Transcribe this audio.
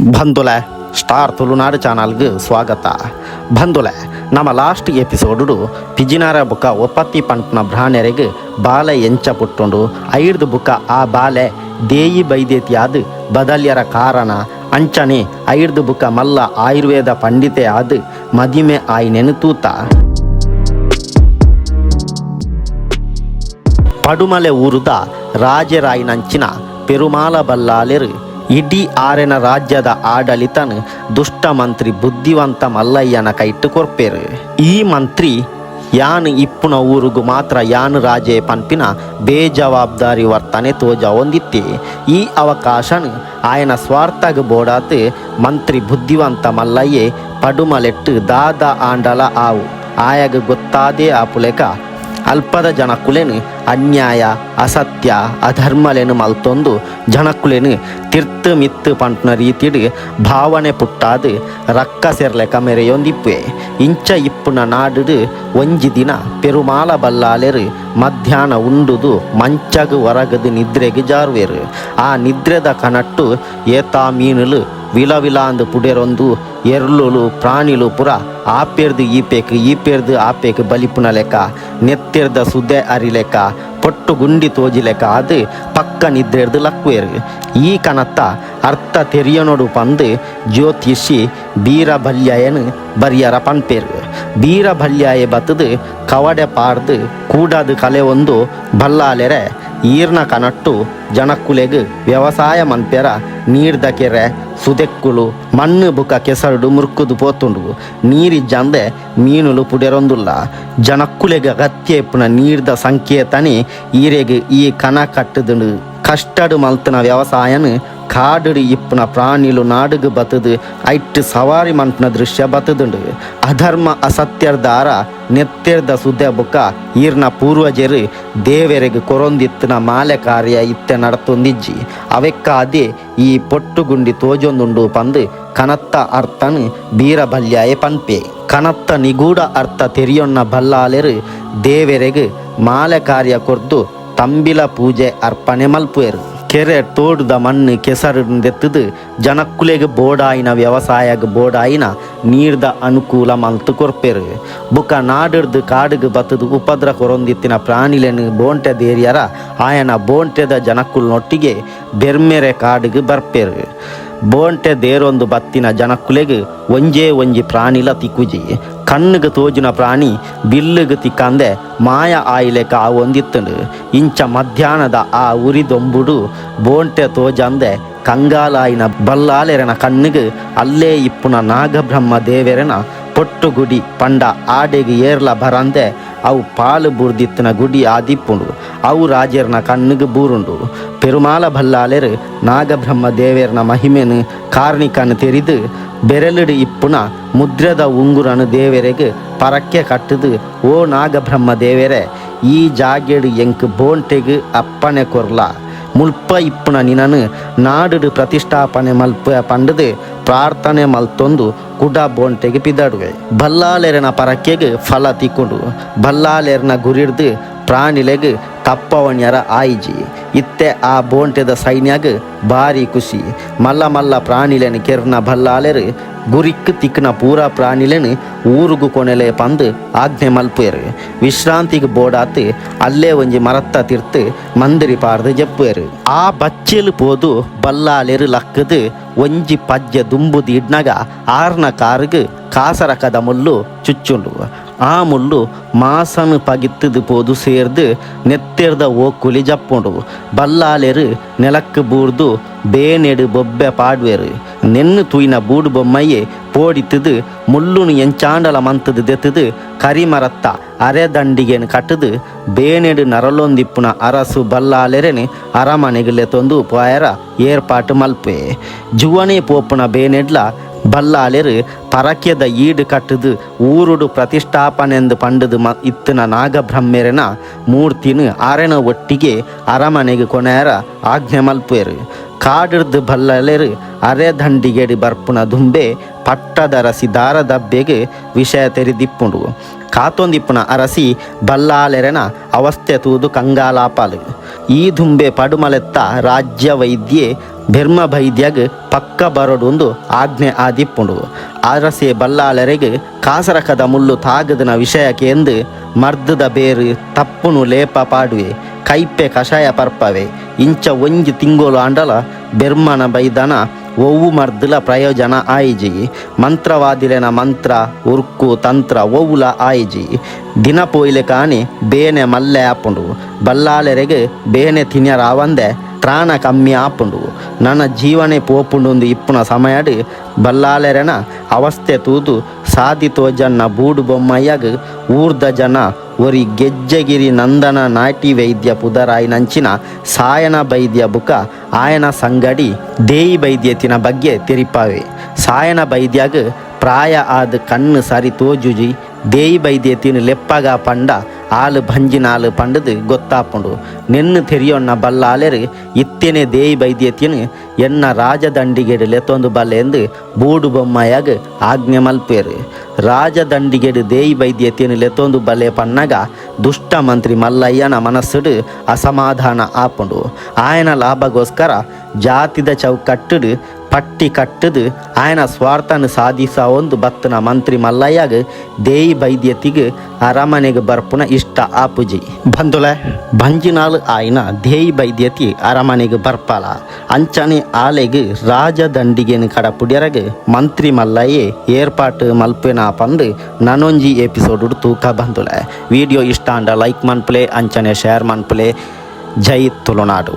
ಬಂಧುಲೆ, star Tulunadu ಚಾನಲ್ಗೆ ಸ್ವಾಗತ. ಬಂಧುಲೆ, ನಮ್ಮ ಲಾಸ್ಟ್ ಎಪಿಸೋಡು ಪಿಜಿನಾರ ಬುಕ್ಕ ಒಪ್ಪತ್ತಿ ಪಂಟ್ನ ಭ್ರಾಣ್ಯರಿಗೆ ಬಾಲೆ ಎಂಚ ಪುಟ್ಟುಂಡು ಐಡ್ದು ಬುಕ್ಕ ಆ ಬಾಲೆ ದೇಯಿ ಬೈದೇತಿಯಾದ ಬದಲ್ಯರ ಕಾರಣ. ಅಂಚನೆ ಐಡ್ದು ಬುಕ್ಕ ಮಲ್ಲ ಆಯುರ್ವೇದ ಪಂಡಿತೆ ಆದ ಮದಿಮೆ ಆಯ್ ನೆನೆತೂತ. ಪಡುಮಲೆ ಊರುದ ರಾಜರಾಯಿನಂಚಿನ ಪೆರುಮಾಲ ಬಲ್ಲಾಲೆರು ಇಡೀ ಆರೆನ ರಾಜ್ಯದ ಆಡಳಿತನ ದುಷ್ಟ ಮಂತ್ರಿ ಬುದ್ಧಿವಂತ ಮಲ್ಲಯ್ಯನ ಕೈಟ್ಟು ಕೊರ್ಪೇರು ಈ ಮಂತ್ರಿ ಯಾನ್ ಇಪ್ಪುನ ಊರುಗು ಮಾತ್ರ ಯಾನ್ ರಾಜೇ ಪನ್ಪಿನ ಬೇಜವಾಬ್ದಾರಿ ವರ್ತನೆ ತೋಜ ಹೊಂದಿತ್ತೆ. ಈ ಅವಕಾಶನ ಆಯನ ಸ್ವಾರ್ಥಗ ಬೋಡಾತ್ ಮಂತ್ರಿ ಬುದ್ಧಿವಂತ ಮಲ್ಲಯ್ಯೆ ಪಡುಮಲೆಟ್ಟು ದಾದ ಆಂಡಲ ಆವು. ಆಯಗ ಗೊತ್ತಾದೇ ಆಪುಲೆಕ ಅಲ್ಪದ ಜನಕ್ಕುಲೆನು ಅನ್ಯಾಯ, ಅಸತ್ಯ, ಅಧರ್ಮಲೆನು ಮಲ್ತೊಂದು ಜನಕ್ಕುಲೆನು ತಿರ್ತು ಮಿತ್ತು ಪಂಟ್ನ ರೀತಿಡ್ ಭಾವನೆ ಪುಟ್ಟಾದು ರಕ್ಕ ಸೆರ್ಲೆಕ ಮೆರೆಯೊಂದಿಪ್ಪೆ. ಇಂಚ ಇಪ್ಪುನ ನಾಡು ಒಂಜಿ ದಿನ ಪೆರುಮಾಲ ಬಲ್ಲಾಲೆರು ಮಧ್ಯಾಹ್ನ ಉಂಡುದು ಮಂಚಗ ಹೊರಗದು ನಿದ್ರೆಗೆ ಜಾರುವೆರು. ಆ ನಿದ್ರೆದ ಕನಟ್ಟು ಏತಾ ಮೀನುಲು ವಿಲ ಅಂದು ಪುಡೆರೊಂದು ಎರ್ಲುಲು ಪ್ರಾಣಿಲು ಪುರ ಆಪೇರ್ದು ಈಪೇಕ್, ಈಪೇರ್ದು ಆಪೇಕ್ ಬಲಿಪುನ ಲೆಕ್ಕ, ನೆತ್ತೆರ್ದ ಸುದ್ದೆ ಅರಿ ಲೆಕ್ಕ, ಪೊಟ್ಟು ಗುಂಡಿ ತೋಜಿ ಲೆಕ್ಕ, ಅದು ಪಕ್ಕ ನಿದ್ರೆರ್ದು ಲಕ್ವೇರ್. ಈ ಕನತ್ತ ಅರ್ಥ ತೆರಿಯನೊಡು ಪಂದು ಜ್ಯೋತಿಷಿ ಬೀರಬಲ್ಯಯನು ಬರಿಯರ ಪನ್ಪೇರು. ಬೀರಬಲ್ಯಾಯ ಬತ್ತದು ಕವಡೆ ಪಾರ್ದು ಕೂಡದು ಕಲೆ ಒಂದು ಬಲ್ಲಾಲೆರೆ, ಈರ್ನ ಕನಟ್ಟು ಜನಕ್ಕುಲೆಗ್ ವ್ಯವಸಾಯ ಮನ್ಪೆರ ನೀರ್ದ ಕೆರೆ ಸುದೆಕ್ಕುಳು ಮಣ್ಣು ಬುಕ ಕೆಸರುಡು ಮುರುಕುದು ಪೋತುಂಡು. ನೀರಿಜ್ಜಂದೆ ಮೀನುಲು ಪುಡೆರೊಂದುಲ್ಲ. ಜನಕ್ಕುಲೆಗ ಅಗತ್ಯ ಇಪ್ಪುನ ನೀರ್ದ ಸಂಕೇತನೆ, ಈರೆಗೆ ಈ ಕನ ಕಟ್ಟುದುಂಡು ಕಷ್ಟಡು ಮಲ್ತನ ವ್ಯವಸಾಯನ್ ಕಾಡುಡು ಇಪ್ಪುನ ಪ್ರಾಣಿಲು ನಾಡುಗು ಬತದು ಐಟ್ ಸವಾರಿ ಮಂಟ್ನ ದೃಶ್ಯ ಬತದುಂಡು ಅಧರ್ಮ ಅಸತ್ಯರ್ದಾರ ನೆತ್ತೆರ್ದ ಸುದ್ದೆ ಬುಕ್ಕ ಈರ್ನ ಪೂರ್ವಜರು ದೇವರಿಗೆ ಕೊರೊಂದಿತ್ತಿನ ಮಾಲೆ ಕಾರ್ಯ ಇತ್ತೆ ನಡತೊಂದಿಜ್ಜಿ ಅವೆಕ್ಕಾದೆ ಈ ಪೊಟ್ಟುಗುಂಡಿ ತೋಜೊಂದುಂಡು ಪಂದು ಕನತ್ತ ಅರ್ಥನ್ ಬೀರಬಲ್ಯಾಯ ಪನ್ಪೆ. ಕನತ್ತ ನಿಗೂಢ ಅರ್ಥ ತೆರಿಯೊನ್ನ ಬಲ್ಲಾಲೆರು ದೇವರಿಗೆ ಮಾಲೆ ಕಾರ್ಯ ಕೊರ್ದು ತಂಬಿಲ ಪೂಜೆ ಅರ್ಪಣೆ ಮಲ್ಪುವೆರು. ಕೆರೆ ತೋಡುದ ಮಣ್ಣು ಕೆಸರುಂದೆತ್ತದು ಜನಕ್ಕುಲೆಗೆ ಬೋಡಾಯಿನ ವ್ಯವಸಾಯಗ ಬೋಡಾಯಿನ ನೀರ್ದ ಅನುಕೂಲ ಮಲ್ತು ಕೊರ್ಪೆರು. ಬುಕ್ಕ ನಾಡಿಡ್ದು ಕಾಡಿಗೆ ಬತ್ತದು ಉಪದ್ರ ಕೊರೊಂದಿತ್ತಿನ ಪ್ರಾಣಿಲೆನು ಬೋಂಟೆ ದೇರಿಯರ ಆಯನ ಬೋಂಟೆದ ಜನಕ್ಕುಲ್ನೊಟ್ಟಿಗೆ ಬೆರ್ಮೆರೆ ಕಾಡಿಗೆ ಬರ್ಪೆರು. ಬೋಂಟೆ ದೇರೊಂದು ಬತ್ತಿನ ಜನಕ್ಕುಲೆಗೆ ಒಂಜೇ ಒಂಜಿ ಪ್ರಾಣಿಲ ತಿಕ್ಕುಜಿ ಕಣ್ಣಿಗೆ ತೋಜಿನ ಪ್ರಾಣಿ ಬಿಲ್ಲಿಗೆ ತಿಕ್ಕಂದೆ ಮಾಯ ಆಯಿಲೆಕ ಆ ಒಂದಿತ್ತಂಡು ಇಂಚ ಮಧ್ಯಾಹ್ನದ ಆ ಉರಿದೊಂಬುಡು ಬೋಂಟೆ ತೋಜಂದೆ ಕಂಗಾಲಾಯಿನ ಬಲ್ಲಾಲೆರನ ಕಣ್ಣಿಗೆ ಅಲ್ಲೇ ಇಪ್ಪುನ ನಾಗಬ್ರಹ್ಮ ದೇವೆರನ ಪೊಟ್ಟುಗುಡಿ ಪಂಡ ಆಡೆಗೆ ಏರ್ಲ ಬರಂದೆ ಅವು ಪಾಲು ಬುರ್ದಿತ್ತಿನ ಗುಡಿ ಆದಿಪ್ಪುಂಡು. ಅವು ರಾಜರ್ನ ಕಣ್ಣಿಗೆ ಬೂರುಂಡು. ಪೆರುಮಾಲ ಭಲ್ಲಾಲೆರ್ ನಾಗಬ್ರಹ್ಮ ದೇವೇರ್ನ ಮಹಿಮೆನು ಕಾರ್ಣಿಕನು ತೆರಿದು, ಬೆರಲಿಡು ಇಪ್ಪುನ ಮುದ್ರದ ಉಂಗುರನು ದೇವೆರೆಗೆ ಪರಕ್ಕೆ ಕಟ್ಟದು, ಓ ನಾಗಬ್ರಹ್ಮ ದೇವೆರೆ, ಈ ಜಾಗೆಡು ಎಂಕ್ ಬೋಂಟೆಗ್ ಅಪ್ಪಣೆ ಕೊರ್ಲ. ಮುಲ್ಪ ಇಪ್ಪುನ ನಿನನು ನಾಡು ಪ್ರತಿಷ್ಠಾಪನೆ ಮಲ್ಪ ಪಂಡದು ಪ್ರಾರ್ಥನೆ ಮಲ್ತೊಂದು ಕುಡ ಬೋಂಟೆಗೆ ಪಿದಾಡುವೆ ಬಲ್ಲಾಲೆರನ ಪರಕೆಗ್ ಫಲ ತಿಕ್ಕೊಂಡು. ಬಲ್ಲಾಲೆರನ ಗುರಿಡ್ದು ಪ್ರಾಣಿಲೆಗೆ ತಪ್ಪವಣ್ಯರ ಆಯಿಜಿ. ಇತ್ತೆ ಆ ಬೋಂಟೆದ ಸೈನ್ಯಾಗ ಭಾರಿ ಖುಷಿ. ಮಲ್ಲ ಮಲ್ಲ ಪ್ರಾಣಿಲೆನ ಕೆರ್ನ ಬಲ್ಲಾಲೆರು ಗುರಿಕ್ ತಿಕ್ನ ಪೂರ ಪ್ರಾಣಿಲೆನ್ ಊರುಗು ಕೊನೆಲೆ ಪಂದು ಆಜ್ಞೆ ಮಲ್ಪುಯರು. ವಿಶ್ರಾಂತಿಗೆ ಬೋಡಾತ್ ಅಲ್ಲೇ ಒಂಜಿ ಮರತ್ತ ತಿರ್ತು ಮಂದಿರಿ ಪಾರ್ದು ಜಪ್ಪುಯರು. ಆ ಬಚ್ಚೆಲು ಪೋದು ಬಲ್ಲಾಲೆರು ಲಕ್ಕದು ಒಂಜಿ ಪಜ್ಜೆ ದುಂಬು ದೀಡ್ನಗ ಆರ್ನ ಕಾರ್ಗ್ ಕಾಸರ ಕದ ಮುಲ್ಲು ಚುಚ್ಚುಂಡು. ಆ ಮುಳ್ಳು ಮಾಸನು ಪಗಿತ್ತದು ಪೋದು ಸೇರ್ದು ನೆತ್ತೆರ್ದ ಓಕುಲಿ ಜಪ್ಪುಂಡು. ಬಲ್ಲಾಲೆರು ನೆಲಕ್ಕೆ ಬೂರ್ದು ಬೇನೆಡು ಬೊಬ್ಬೆ ಪಾಡ್ವೆರು. ನೆನ್ನು ತೂಯಿನ ಬೂಡು ಬೊಮ್ಮಯ್ಯೆ ಪೋಡಿತದು ಮುಳ್ಳುನು ಎಂಚಾಂಡಲ ಮಂತದು ದೆತ್ತದು ಕರಿಮರತ್ತ ಅರೆದಂಡಿಗೆನು ಕಟ್ಟದು ಬೇನೆಡು ನರಲೊಂದಿಪ್ಪುನ ಅರಸು ಬಲ್ಲಾಲೆರೆನು ಅರಮನೆಗಲೆ ತೊಂದು ಪಾಯರ ಏರ್ಪಾಟು ಮಲ್ಪೆ ಜುವನೆ ಪೋಪುನ ಬೇನೆಡ್ಲ ಬಲ್ಲಾಲೆರು ಪರಕ್ಯದ ಈಡು ಕಟ್ಟದು ಊರುಡು ಪ್ರತಿಷ್ಠಾಪನೆಂದು ಪಂಡದು ಮ ಇತ್ತಿನ ನಾಗಬ್ರಹ್ಮೆರನ ಮೂರ್ತಿನು ಅರೆನ ಒಟ್ಟಿಗೆ ಅರಮನೆಗೆ ಕೊನೆಯರ ಆಜ್ಞೆ ಮಲ್ಪುವೆರು ಕಾಡಿರ್ದು ಬಲ್ಲಲೆರು ಅರೆ ದಂಡಿಗೆಡಿ ಬರ್ಪುನ ದುಂಬೆ ಪಟ್ಟದರಸಿ ದಾರದಬ್ಬೆಗೆ ವಿಷಯ ತೆರೆದಿಪ್ಪುಂಡು. ಕಾತೊಂದಿಪ್ಪುನ ಅರಸಿ ಬಲ್ಲಾಲೆರೆನ ಅವಸ್ಥೆ ತೂದು ಕಂಗಾಲಾಪಾಲು. ಈ ದುಂಬೆ ಪಡುಮಲೆತ್ತ ರಾಜ್ಯ ವೈದ್ಯೆ ಬೆರ್ಮ ವೈದ್ಯಗ ಪಕ್ಕ ಬರಡೊಂದು ಆಜ್ಞೆ ಆದಿಪ್ಪುಂಡು. ಅರಸೆ ಬಲ್ಲಾಲೆರೆಗೆ ಕಾಸರಕದ ಮುಳ್ಳು ತಾಗದನ ವಿಷಯಕ್ಕೆ ಎಂದು ಮರ್ದದ ಬೇರು ತಪ್ಪುನು ಲೇಪ ಪಾಡುವೆ. ಕೈಪೆ ಕಷಾಯ ಪರ್ಪವೆ. ಇಂಚ ಒಂಜಿ ತಿಂಗೋಲು ಆಂಡಲ ಬೆರ್ಮನ ಬೈದನ ಒವ್ವು ಮರ್ದಲ ಪ್ರಯೋಜನ ಆಯಿಜಿ. ಮಂತ್ರವಾದಿಲೆನ ಮಂತ್ರ, ಉರ್ಕು, ತಂತ್ರ ಒವ್ವುಲ ಆಯಿಜಿ. ದಿನ ಪೋಯ್ಲೆ ಕಾಣಿ ಬೇನೆ ಮಲ್ಲೆ ಆಪುಂಡು. ಬಲ್ಲಾಲೆರೆಗೆ ಬೇನೆ ತಿನ್ಯರಾವಂದೆ ತ್ರಾಣ ಕಮ್ಮಿ ಆಪುಂಡು. ನನ್ನ ಜೀವನೆ ಪೋಪುಂಡು ಇಪ್ಪುನ ಸಮಯಡ್ ಬಲ್ಲಾಲೆರೆನ ಅವಸ್ಥೆ ತೂದು ಸಾಧಿತೋ ಜನ ಬೂಡು ಬೊಮ್ಮಯ್ಯಗ ಊರ್ದ ಜನ ಒರಿ ಗೆಜ್ಜಗಿರಿ ನಂದನ ನಾಟಿ ವೈದ್ಯ ಪುದರಾಯಿನಂಚಿನ ಸಾಯನ ಬೈದ್ಯ ಬುಕ ಆಯನ ಸಂಗಡಿ ದೇಯಿ ಬೈದ್ಯತಿನ ಬಗ್ಗೆ ತಿರಿಪಾವೆ. ಸಾಯನ ಬೈದ್ಯಾಗ ಪ್ರಾಯ ಆದ ಕಣ್ಣು ಸರಿ ತೋಜುಜಿ, ದೇಯಿ ಬೈದ್ಯತಿನ ಲೆಪ್ಪಗ ಪಂಡ, ಆಲು ಭಂಜಿನಾಲು ಪಂಡದು ಗೊತ್ತಾಪುಂಡು. ನೆನ್ನು ತೆರಿಯೊಣ್ಣ ಬಲ್ಲಾಲೆರು ಇತ್ತೇನೆ ದೇಯಿ ಬೈದ್ಯತಿನ ಎನ್ನ ರಾಜದಂಡಿಗೆಡು ಲೆತ್ತೊಂದು ಬಲ್ಲೆ ಎಂದು ಬೂಡು ಬೊಮ್ಮಯಾಗ ಆಜ್ಞೆ ಮಲ್ಪೇರು ರಾಜದಂಡಿಗೆಡು ದೇಯಿ ವೈದ್ಯತೆಯನ್ನು ಲೆತ್ತೊಂದು ಬಲೆ ಪನ್ನಗ ದುಷ್ಟ ಮಂತ್ರಿ ಮಲ್ಲಯ್ಯನ ಮನಸ್ಸುಡು ಅಸಮಾಧಾನ ಆಪುಂಡು. ಆಯನ ಲಾಭಗೋಸ್ಕರ ಜಾತಿದ ಚೌಕಟ್ಟುಡು ಪಟ್ಟಿ ಕಟ್ಟದು, ಆಯನ ಸ್ವಾರ್ಥನ ಸಾಧಿಸ ಒಂದು ಬತ್ತನ ಮಂತ್ರಿ ಮಲ್ಲಯ್ಯಗ, ದೇಯಿ ಬೈದ್ಯತಿಗೆ ಅರಮನೆಗೆ ಬರ್ಪುನ ಇಷ್ಟ ಆಪುಜಿ ಬಂದುಲ ಬಂಜಿನಾಳು ಆಯ್ನ ದೇಯಿ ಬೈದ್ಯತಿ ಅರಮನೆಗೆ ಬರ್ಪಲ. ಅಂಚನೆ ಆಲೆಗೆ ರಾಜದಂಡಿಗೆನ ಕಡ ಪುಡ್ಯರಗೆ ಮಂತ್ರಿ ಮಲ್ಲಯ್ಯೆ ಏರ್ಪಾಟು ಮಲ್ಪೆನ ಪಂದು ನನೊಂಜಿ ಎಪಿಸೋಡ್ ತೂಕ ಬಂದುಲ ವಿಡಿಯೋ ಇಷ್ಟ ಅಂಡ ಲೈಕ್ ಮನ್ಪಲೆ, ಅಂಚನೆ ಶೇರ್ ಮನ್ಪುಲೆ. ಜೈ ತುಳುನಾಡು.